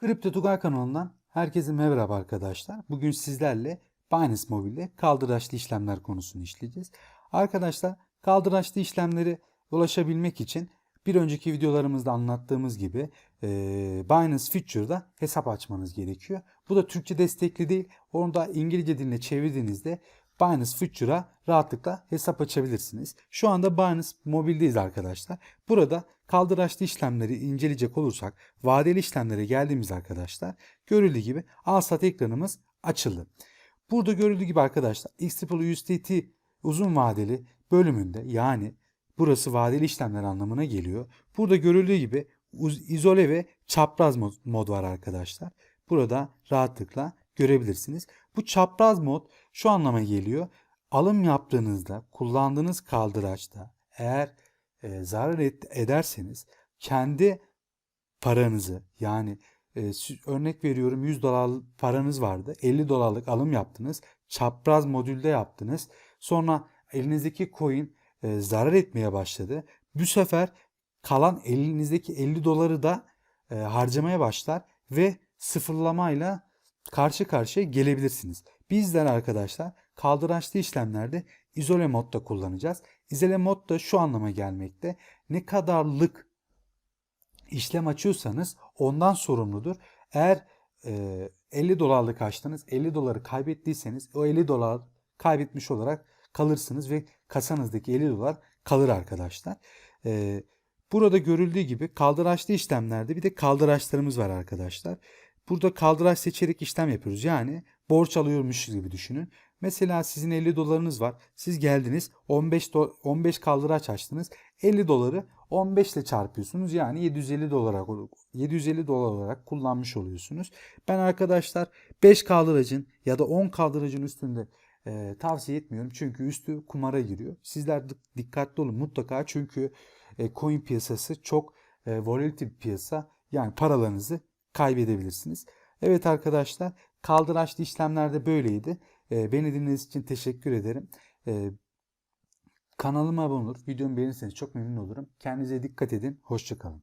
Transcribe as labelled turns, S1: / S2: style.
S1: Kripto Tugay kanalından herkese merhaba arkadaşlar. Bugün sizlerle Binance Mobile'de kaldıraçlı işlemler konusunu işleyeceğiz. Arkadaşlar kaldıraçlı işlemleri ulaşabilmek için bir önceki videolarımızda anlattığımız gibi e, Binance Future'da hesap açmanız gerekiyor. Bu da Türkçe destekli değil. Onu da İngilizce diline çevirdiğinizde Binance Future'a rahatlıkla hesap açabilirsiniz. Şu anda Binance Mobile'deyiz arkadaşlar. Burada kaldıraçlı işlemleri inceleyecek olursak vadeli işlemlere geldiğimiz arkadaşlar görüldüğü gibi al sat ekranımız açıldı. Burada görüldüğü gibi arkadaşlar XTP USDT uzun vadeli bölümünde yani burası vadeli işlemler anlamına geliyor. Burada görüldüğü gibi izole ve çapraz mod var arkadaşlar. Burada rahatlıkla görebilirsiniz. Bu çapraz mod şu anlama geliyor. Alım yaptığınızda kullandığınız kaldıraçta eğer e, zarar ederseniz kendi paranızı yani e, örnek veriyorum 100 dolar paranız vardı 50 dolarlık alım yaptınız çapraz modülde yaptınız sonra elinizdeki coin e, zarar etmeye başladı bu sefer kalan elinizdeki 50 doları da e, harcamaya başlar ve sıfırlamayla karşı karşıya gelebilirsiniz. Bizler arkadaşlar kaldıraçlı işlemlerde izole modda kullanacağız. İzole mod da şu anlama gelmekte. Ne kadarlık işlem açıyorsanız ondan sorumludur. Eğer e, 50 dolarlık açtınız 50 doları kaybettiyseniz o 50 dolar kaybetmiş olarak kalırsınız ve kasanızdaki 50 dolar kalır arkadaşlar. E, burada görüldüğü gibi kaldıraçlı işlemlerde bir de kaldıraçlarımız var arkadaşlar. Burada kaldıraç seçerek işlem yapıyoruz. Yani borç alıyormuşuz gibi düşünün. Mesela sizin 50 dolarınız var. Siz geldiniz 15 do- 15 kaldıraç açtınız. 50 doları 15 ile çarpıyorsunuz. Yani 750 dolar 750 dolar olarak kullanmış oluyorsunuz. Ben arkadaşlar 5 kaldıracın ya da 10 kaldıracın üstünde e, tavsiye etmiyorum. Çünkü üstü kumara giriyor. Sizler dik- dikkatli olun mutlaka çünkü e, coin piyasası çok e, volatil bir piyasa. Yani paralarınızı kaybedebilirsiniz. Evet arkadaşlar kaldıraçlı işlemlerde böyleydi. E, beni dinlediğiniz için teşekkür ederim. E, kanalıma abone olur. Videomu beğenirseniz çok memnun olurum. Kendinize dikkat edin. Hoşçakalın.